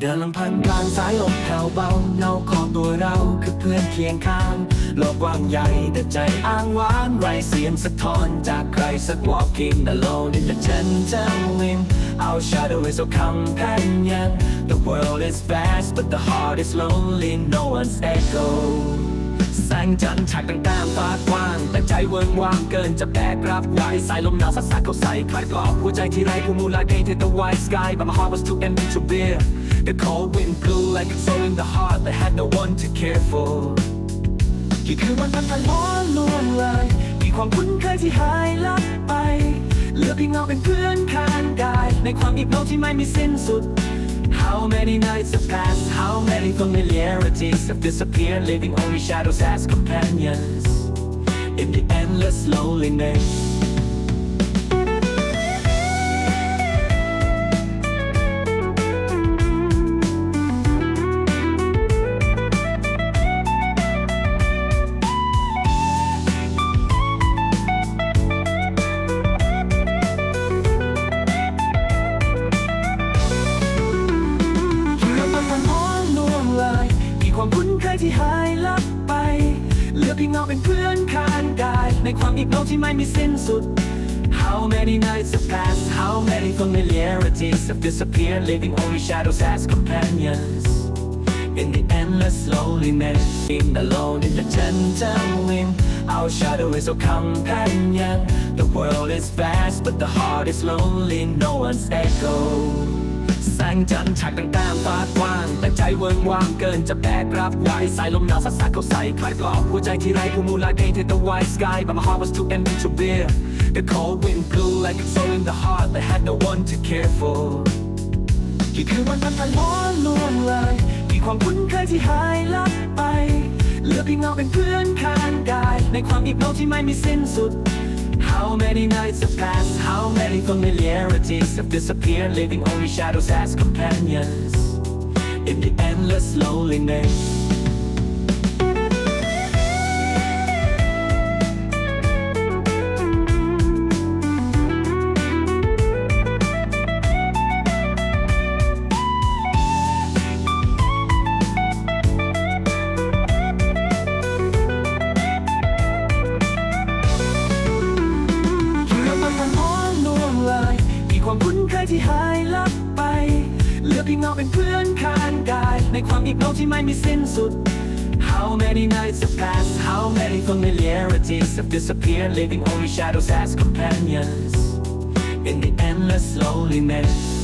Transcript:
เดินลำพันกลางสายลมแผ่วเบาเงาของตัวเราคือเพื่อนเคียงข้างโลกกว้างใหญ่แต่ใจอ้างว้างไรเสียงสะท้อนจากใครสัก walking alone in the gentleman our shadow is our companion the world is vast but the heart is lonely no one's echo แสงจันทร์ฉากต่างตามฟ้ากว้าง แต่ใจเวิงว่างเกินจะแบกรับไหวสายลมหนาวสัดสัดเข้าใส่คลายปลอบหัวใจที่ไร้ผู้มูลาย painted the white sky but my heart was too empty to bear the cold wind blew like a soul in the heart that had no one to care for กี่คืนวันพันพันล้อนลวงเลยกี่ความคุ้นเคยที่หายลับไป เหลือเพียงเงาเป็นเพื่อนข้างกาย ในความอิบโนที่ไม่มีสิ้นสุด How many nights have passed How many familiarities have disappeared Leaving only shadows as companions In the endless loneliness พียงเงาเป็นเพื่อนข้างกาย ในความอิบโนที่ไม่มีสิ้นสุด How many nights have passed How many familiarities have disappeared Leaving only shadows as companions In the endless loneliness Being alone in the gentle wind Our shadow is our companion The world is vast but the heart is lonely No one's echo แสงจันทร์ฉากต่างตามฟ้ากว้างแต่ใจเวิงว่างเกินจะแบกรับไหวสายลมหนาวสัดสัดเข้าใส่คลายปลอบหัวใจที่ไร้ผู้มูลาย painted the white sky but my heart was too empty to bear the cold wind blew like a soul in the heart that had no one to care for กี่คืนวันพันพันล้อนลวงเลยกี่ความคุ้นเคยที่หายลับไปเหลือเพียงเงาเป็นเพื่อนข้างกาย ในความอิบโนที่ไม่มีสิ้นสุด How many nights have passed? How many familiarities have disappeared? Leaving only shadows as companions In the endless loneliness ที่หายลับไป เหลือเพียงเงาเป็นเพื่อนข้างกาย ในความอิบโนที่ไม่มีสิ้นสุด How many nights have passed How many familiarities have disappeared Leaving only shadows as companions In the endless loneliness